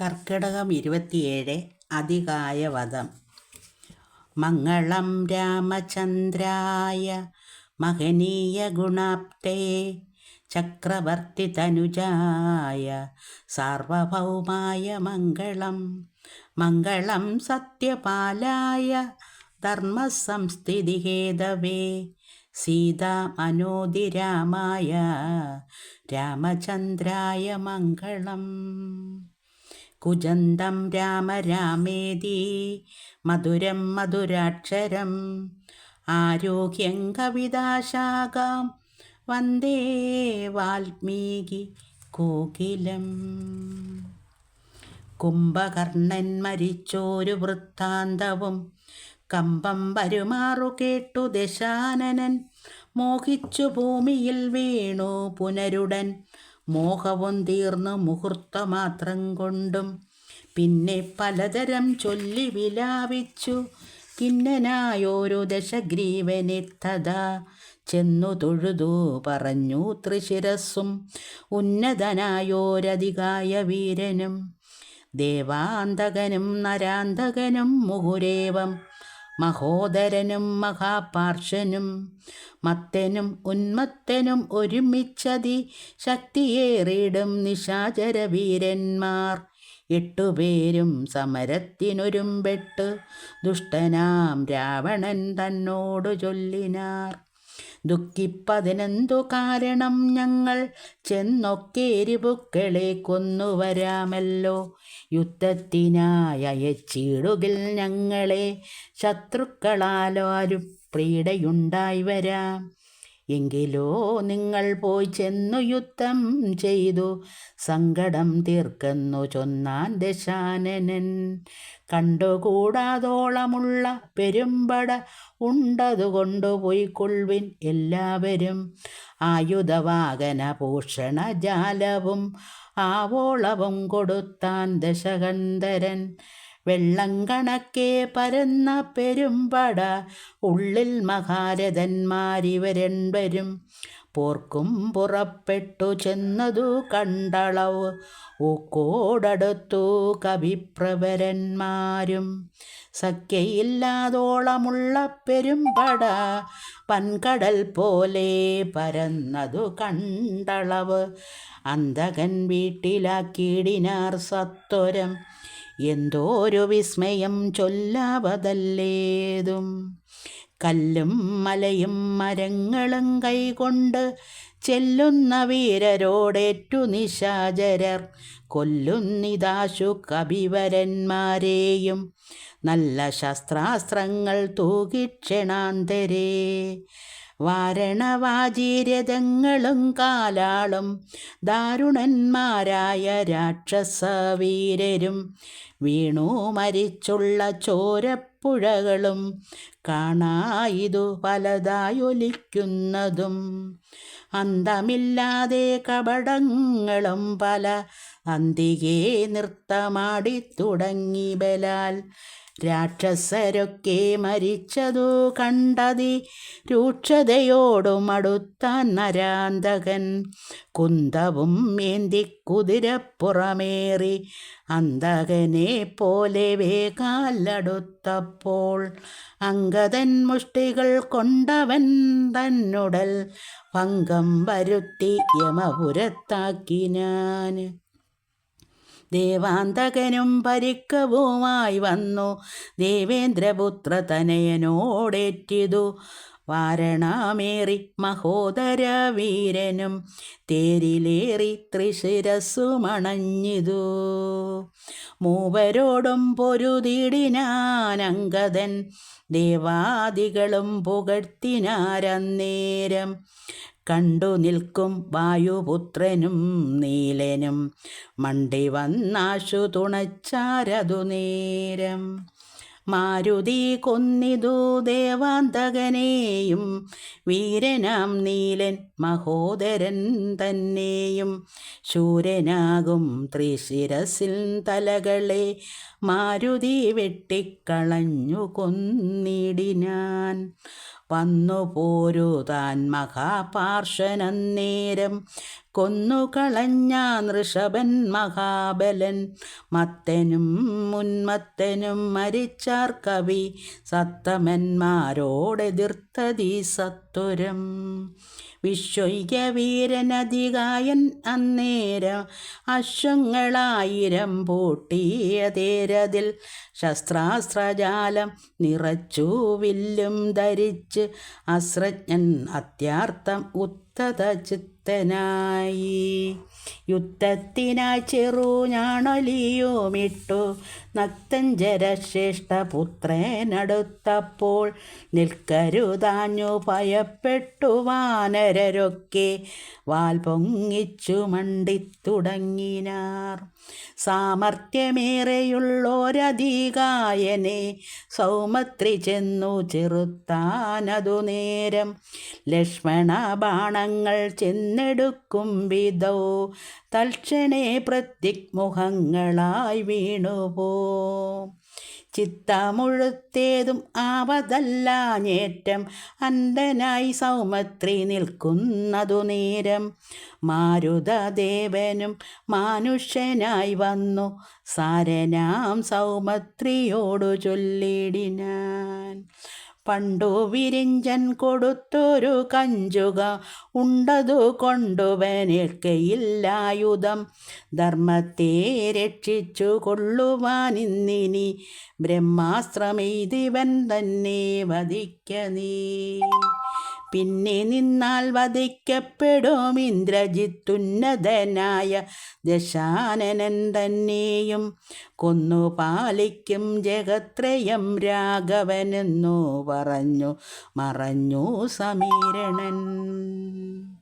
കർക്കിടകം ഇരുപത്തിയേഴ് അതികായവധം. മംഗളം രാമചന്ദ്രായ മഹനീയ ഗുണാപ്തേ ചക്രവർത്തി തനുജായ സാർവഭൗമായ മംഗളം. മംഗളം സത്യപാലായ ധർമ്മസംസ്ഥിതിഹേതവേ സീതാമനോദിരാമായ രാമചന്ദ്രായ മംഗളം. കുജന്തം രാമ രാമേതി മധുരം മധുരാക്ഷരം ആരോഗ്യം കവിതാശാഖാം വന്ദേ വാൽമീകി കോകിലം. കുംഭകർണൻ മരിച്ചോരു വൃത്താന്തവും കമ്പം വരുമാറു കേട്ടു ദശാനനൻ മോഹിച്ചു ഭൂമിയിൽ വീണു പുനരുടൻ മോഹവും തീർന്നു മുഹൂർത്തമാത്രം കൊണ്ടും പിന്നെ പലതരം ചൊല്ലി വിലാപിച്ചു. കിന്നനായോരു ദശഗ്രീവനെത്തതാ ചെന്നു തൊഴുതു പറഞ്ഞു ത്രിശിരസ്സും ഉന്നതനായോരധികായ വീരനും. ദേവാന്തകനും നരാന്തകനും മുഹുരേവം മഹോദരനും മഹാപാർഷനും മത്തനും ഉന്മത്തനും ഒരുമിച്ചതി ശക്തിയേറിയിടും നിശാചര വീരന്മാർ എട്ടുപേരും സമരത്തിനൊരുമ്പെട്ട് ദുഷ്ടനാം രാവണൻ തന്നോടു ചൊല്ലിനാർ. ദുഃഖിപ്പതിനെന്തു കാരണം ഞങ്ങൾ ചെന്നൊക്കെ എരിപുക്കളെ കൊന്നുവരാമല്ലോ. യുദ്ധത്തിനായി അയച്ചിടുകിൽ ഞങ്ങളെ. ശത്രുക്കളാലോ ആരും പ്രീടയുണ്ടായി വരാം. എങ്കിലോ നിങ്ങൾ പോയി ചെന്നു യുദ്ധം ചെയ്തു. സങ്കടം തീർക്കുന്നു ചൊന്നാൻ ദശാനനൻ. കണ്ടുകൂടാതോളമുള്ള പെരുമ്പട ഉണ്ടതു കൊൾവിൻ എല്ലാവരും. ആയുധവാഹന ഭൂഷണ ജാലവും ആവോളവും കൊടുത്താൻ ദശകന്ധരൻ. വെള്ളം കണക്കെ പരന്ന പെരുമ്പട ഉള്ളിൽ മഹാരഥന്മാരിവരൻവരും പോർക്കും പുറപ്പെട്ടു ചെന്നതു കണ്ടളവ് ഊക്കോടടുത്തു കവിപ്രവരന്മാരും. സഖ്യയില്ലാതോളമുള്ള പെരുമ്പട പൻകടൽ പോലെ പരന്നതു കണ്ടളവ്. അന്തകൻ വീട്ടിലാക്കിയിടിനാർ സത്വരം. എന്തോരു വിസ്മയം ചൊല്ലാവതല്ലേതും. കല്ലും മലയും മരങ്ങളും കൈകൊണ്ട് ചെല്ലുന്ന വീരരോടേറ്റു നിശാചരർ. കൊല്ലുന്നിതാശു കവിവരന്മാരെയും നല്ല ശസ്ത്രാസ്ത്രങ്ങൾ തൂകിക്ഷണാന്തരേ വാരണവാജീരഥങ്ങളും കാലാളും ദാരുണന്മാരായ രാക്ഷസവീരരും വീണു മരിച്ചുള്ള ചോരപ്പുഴകളും കാണായിതു പലതായൊലിക്കുന്നതും. അന്തമില്ലാതെ കപടങ്ങളും പല അന്തികേ നൃത്തമാടി തുടങ്ങി ബലാൽ രാക്ഷസരൊക്കെ മരിച്ചതു കണ്ടതി രൂക്ഷതയോടും അടുത്താൻ നരാന്തകൻ. കുന്തവും ഏന്തി കുതിരപ്പുറമേറി അന്തകനെ പോലെ വേകാലടുത്തപ്പോൾ അങ്കതൻ മുഷ്ടികൾ കൊണ്ടവൻ തന്നുടൽ പങ്കം വരുത്തി യമപുരത്താക്കിനാൻ ദേവാന്തകനും പരിക്കവുമായി വന്നു. ദേവേന്ദ്രപുത്ര തനയനോടേറ്റിതു. വാരണാമേറി മഹോദര വീരനും തേരിലേറി ത്രിശിരസുമണഞ്ഞിതു. മൂവരോടും പൊരുതിടിനാനങ്കതൻ ദേവാദികളും പുകഴ്ത്തിനാരന്നേരം. കണ്ടു നിൽക്കും വായുപുത്രനും നീലനും. മണ്ടി വന്നാശു തുണച്ചാരതു നേരം. മാരുതി കൊന്നിതു ദേവാന്തകനെയും. വീരനാം നീലൻ മഹോദരൻ തന്നെയും. ശൂരനാകും ത്രിശിരസിൽ തലകളെ. മാരുതി വെട്ടിക്കളഞ്ഞു കൊന്നിടിനാൻ. വന്നു പോരു താൻ മഹാപാർശ്വനന്നേരം കൊന്നുകളഞ്ഞ നൃഷഭൻ മഹാബലൻ. മത്തനും മുൻമത്തനും മരിച്ചാർ കവി. സത്തമന്മാരോടെതിർത്തതീ സത്വരം. വിശ്വൈക വീരനധികായൻ അന്നേരം അശ്വങ്ങളായിരം പൂട്ടിയതേരതിൽ ശസ്ത്രാസ്ത്രജാലം നിറച്ചു വില്ലും ധരിച്ച് അസ്രജ്ഞൻ അത്യാർത്ഥം ഉത്തത ചിത്തനായി യുദ്ധത്തിനായി ചെറു ഞാണൊലിയുമിട്ടു നക്തഞ്ചര ശ്രേഷ്ഠപുത്രനടുത്തപ്പോൾ നിൽക്കരുതാഞ്ഞു. ഭയപ്പെട്ടു വാനരരൊക്കെ. വാൽ പൊങ്ങിച്ചു മണ്ടിത്തുടങ്ങിനാർ. സാമർഥ്യമേറെയുള്ളോരധികായനെ സൗമത്രി ചെന്നു ചെറുത്താനതു നേരം. ലക്ഷ്മണ ബാണങ്ങൾ ചെന്നെടുക്കും വിധോ. തൽക്ഷണേ പ്രത്യുഗ്മുഖങ്ങളായി വീണുപോ. ചിത്തമുഴുത്തേതും ആവതല്ല ഞേറ്റം. അന്ധനായി സൗമത്രി നിൽക്കുന്നതു നേരം. മാരുതദേവനും മാനുഷ്യനായി വന്നു. സാരനാം സൗമത്രിയോടു ചൊല്ലിടിനാൻ. പണ്ടു വിരിഞ്ചൻ കൊടുത്തൊരു കഞ്ചുക ഉണ്ടതു കൊണ്ടുവനിൽക്കയില്ലായുധം ധർമ്മത്തെ രക്ഷിച്ചു കൊള്ളുവാനിന്നിനി ബ്രഹ്മാസ്ത്രമെയ്തിവൻ തന്നെ വധിക്ക നീ പിന്നെ നിന്നാൽ വധിക്കപ്പെടും ഇന്ദ്രജിത്തുന്നതനായ ദശാനനൻ തന്നെയും കൊന്നു പാലിക്കും ജഗത്രയം രാഘവനെന്നു പറഞ്ഞു മറഞ്ഞു സമീരണൻ.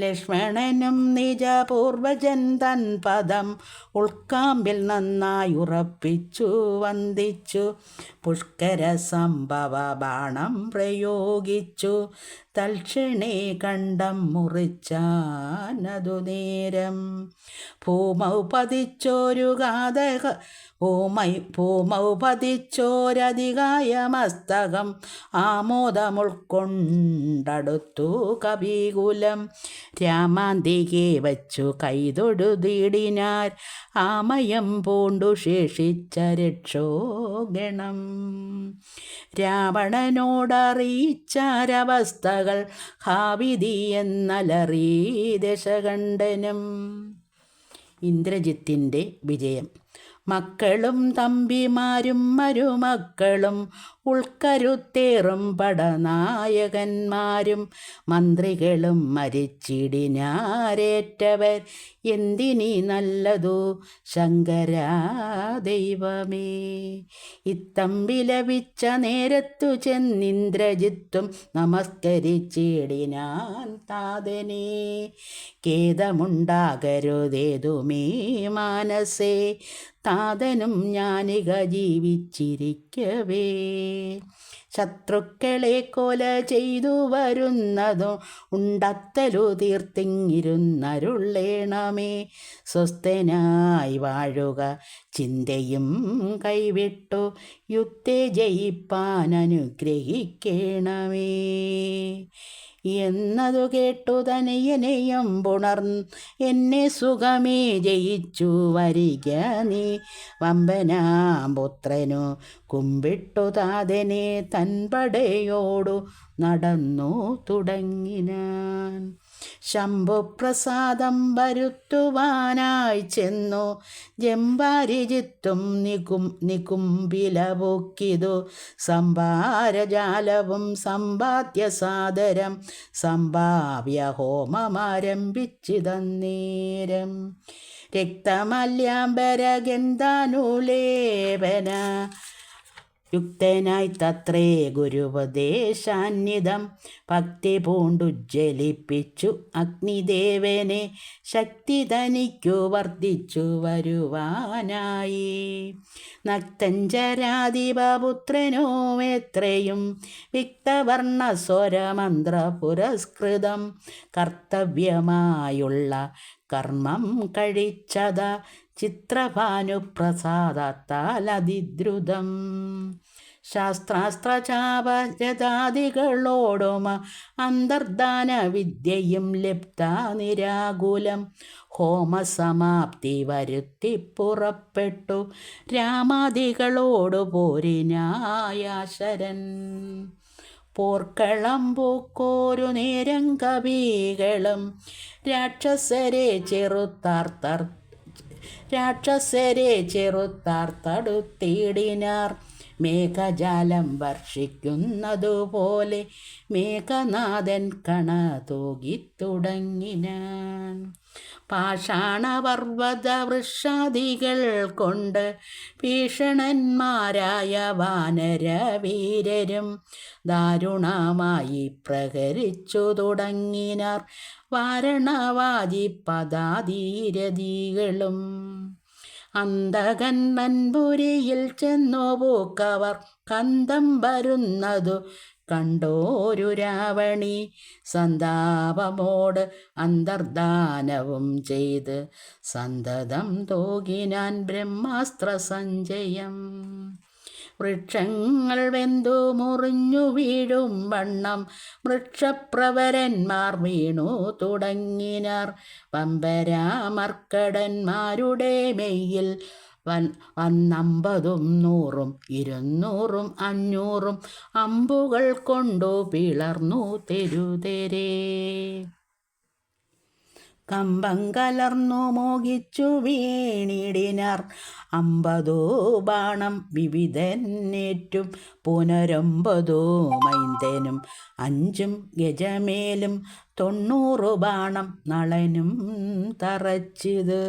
ലക്ഷ്മണനും നിജപൂർവജൻ തൻ പദം ഉൾക്കാമ്പിൽ നന്നായി ഉറപ്പിച്ചു വന്ദിച്ചു. പുഷ്കര സംഭവ ബാണം പ്രയോഗിച്ചു. തൽക്ഷണേ കണ്ടം മുറിച്ചാനതു നേരം. ഭൂമൗ പതിച്ചോരു ഗാതക ഭൂമൈ ഭൂമൗ പതിച്ചോരധികായ മസ്തകം ആമോദമുൾക്കൊണ്ടടുത്തു കവികുലം. രാമാന്തികെ വച്ചു കൈതൊടുതിടിനാർ ആമയം പൂണ്ടു ശേഷിച്ച രക്ഷോഗണം. രാവണനോടറിയിച്ചാരവസ്ഥകൾ ഹാവിധി എന്നലറി ദശകണ്ഠനും. ഇന്ദ്രജിത്തിന്റെ വിജയം. മക്കളും തമ്പിമാരും മരുമക്കളും ഉൾക്കരുത്തേറും പടനായകന്മാരും. മന്ത്രികളും മരിച്ചിടിനാരേറ്റവർ എന്തിനി നല്ലതു? ശങ്കരാ ദൈവമേ. ഇത്തമ്പി ലഭിച്ച നേരത്തു ചെന്നിന്ദ്രജിത്തും നമസ്കരിച്ചിടിനാൻ താതനെ. ഖേദമുണ്ടാകരുതേതുമേ മാനസേ. താതനും ഞാനിക ജീവിച്ചിരിക്കവേ. ശത്രുക്കളെ കൊല ചെയ്തു വരുന്നതും ഉണ്ടത്തലു തീർത്തിങ്ങിരുന്നരുള്ളേണമേ സ്വസ്ഥനായി വാഴുക ചിന്തയും കൈവിട്ടു യുദ്ധെ ജയിപ്പാൻ അനുഗ്രഹിക്കണമേ എന്നതു കേട്ടു തനയനെയും പുണർ എന്നെ സുഖമേ ജയിച്ചു വരിക നീ. വമ്പനാപുത്രനു കുമ്പിട്ടു താതനെ തൻപടയോടു നടന്നു തുടങ്ങിനാൻ. ശംഭുപ്രസാദം വരുത്തുവാനായി ചെന്നു. ജംബാരിജിത്തും നികും നികുംബിലപൊക്കിതു സംഭാരജാലവും സമ്പാദ്യ സാദരം സംഭാവ്യ ഹോമമാരംഭിച്ചിതന്നേരം രക്തമല്യാംബരഗന്ധാനുലേപന. യുക്തനായി തത്രേ ഗുരുപദേശാന്യതം ഭക്തി പൂണ്ടുജ്ജലിപ്പിച്ചു അഗ്നിദേവനെ. ശക്തി തനിക്കു വർദ്ധിച്ചു വരുവാനായി. നക്തഞ്ചരാധിപുത്രനോ എത്രയും വിക്തവർണ സ്വരമന്ത്ര പുരസ്കൃതം കർത്തവ്യമായുള്ള കർമ്മം കഴിച്ചത ചിത്രഭാനുപ്രസാദത്താൽ അതിദ്രുതം ശാസ്ത്രാസ്ത്രചാപരതാദികളോടും അന്തർദാന വിദ്യയും ലപ്ത നിരാകുലം ഹോമസമാപ്തി വരുത്തി പുറപ്പെട്ടു രാമാദികളോടു പോരിനായാശരൻ പോർക്കളം പൂക്കോരു നേരം കവികളും രാക്ഷസരെ ചെറുത്താർത്തർ രാക്ഷസരെ ചെറുത്താർത്തടുത്തിടിനാർ. മേഘജാലം വർഷിക്കുന്നതുപോലെ മേഘനാഥൻ കണ തൂകിത്തുടങ്ങിനാൻ പാഷാണപർവത വൃഷാദികൾ കൊണ്ട് ഭീഷണന്മാരായ വാനരവീരരും ദാരുണമായി പ്രഹരിച്ചു തുടങ്ങിനാർ വാരണവാദി പദാധീരതികളും. അന്തകൻ മൻപുരിയിൽ ചെന്നു പൂക്കവർ കന്തം വരുന്നതു കണ്ടോരു രാവണി സന്താപമോട് അന്തർദാനവും ചെയ്ത് സന്തതം തോകിനാൻ ബ്രഹ്മാസ്ത്ര സഞ്ചയം വൃക്ഷങ്ങൾ വെന്തു മുറിഞ്ഞു വീഴും വണ്ണം വൃക്ഷപ്രവരന്മാർ വീണു തുടങ്ങിനാർ. പമ്പരാമർക്കടന്മാരുടെ മെയ്യിൽ വൻ വന്നമ്പതും നൂറും ഇരുന്നൂറും അഞ്ഞൂറും അമ്പുകൾ കൊണ്ടു പിളർന്നു തെരുതെരേ. കമ്പം കലർന്നു മോഹിച്ചു വീണിടിനാർ. അമ്പതോ ബാണം വിവിധന്നേറ്റും പുനരൊമ്പതോ മൈന്തേനും. അഞ്ചും ഗജമേലും തൊണ്ണൂറു ബാണം നളനും തറച്ചിത്.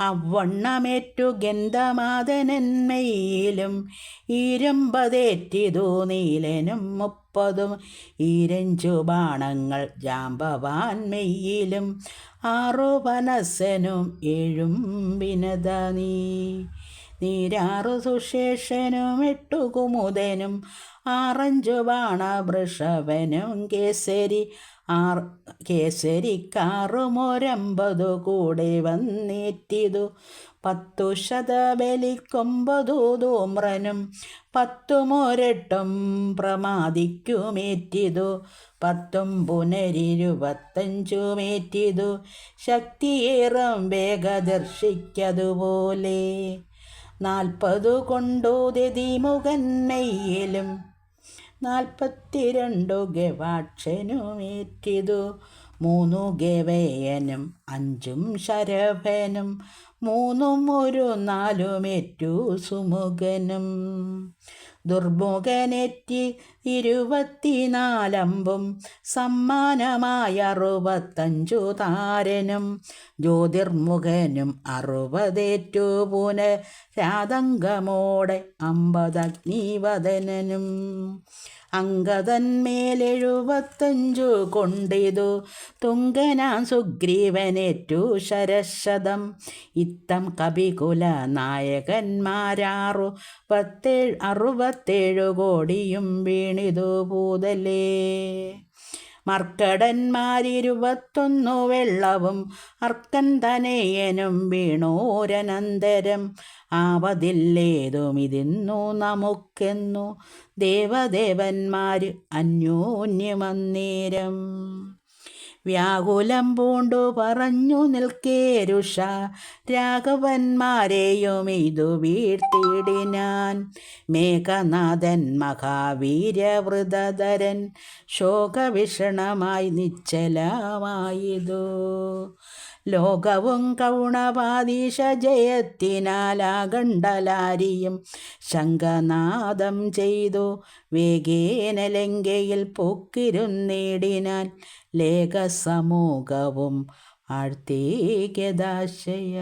അവണ്ണമേറ്റു ഗന്ധമാതനന്മയിലും ഈരമ്പതേറ്റിതു നീലനും മുപ്പതും ഇരഞ്ചു ബാണങ്ങൾ ജാമ്പവാൻ മെയ്യിലും ആറു വനസനും ഏഴും വിനത നീ. നീരാറു സുശേഷനും എട്ടു കുമുദനും ആറഞ്ചു ബാണവൃഷഭനും കേസരി ആർ കേസരിക്കാറുമൊരമ്പതു കൂടെ വന്നേറ്റിതു. പത്തു ശതബലിക്കൊമ്പതു ധൂമ്രനും പത്തുമൊരെട്ടും പ്രമാദിക്കുമേറ്റിതു. പത്തും പുനരിരുപത്തഞ്ചുമേറ്റിതു ശക്തിയേറും വേഗദർശിക്കതുപോലെ. നാൽപ്പതു കൊണ്ടു ദതിമുഖന്മയിലും നാൽപ്പത്തിരണ്ടു ഗവാക്ഷനുമേറ്റിതു. മൂന്നു ഗവേയനും അഞ്ചും ശരഭനും മൂന്നും ഒരു നാലുമേറ്റു സുമുഖനും. ദുർമുഖനെറ്റി ഇരുപത്തിനാലമ്പും സമ്മാനമായ അറുപത്തഞ്ചു താരനും. ജ്യോതിർമുഖനും അറുപതേറ്റു പുനരാതങ്കമോടെ അമ്പതഗ്നിവദനനും. അങ്കതന്മേലെഴുപത്തഞ്ചു കൊണ്ടിതു. തുങ്കനാം സുഗ്രീവനേറ്റു ശരശതം. ഇത്തം കപികുല നായകന്മാരാറു. പത്തേഴ് അറുപത്തേഴു കോടിയും വീണിതു പൂതലേ. മർക്കടന്മാരിരുപത്തൊന്നു വെള്ളവും അർക്കൻ തനയനും വീണോരനന്തരം. ആവതില്ലേതും ഇതിന്നു നമുക്കെന്നു ദേവദേവന്മാർ അന്യോന്യമന്നേരം. വ്യാകുലം പൂണ്ടു പറഞ്ഞു നിൽക്കേ രുഷ. രാഘവന്മാരെയും ഇതു വീഴ്ത്തിയിടിനാൻ മേഘനാഥൻ മഹാവീര്യവൃതധരൻ ശോകവിഷണമായി നിശ്ചലമായതു. ലോകവും കൗണവാദീശ ജയത്തിനാലാകണ്ടലാരിയും ശങ്കനാദം ചെയ്തു. വേഗേന ലങ്കയിൽ പൊക്കിരുന്നേടിനാൽ ലേഖസമൂഹവും ആഴ്ത്തേകദാശയ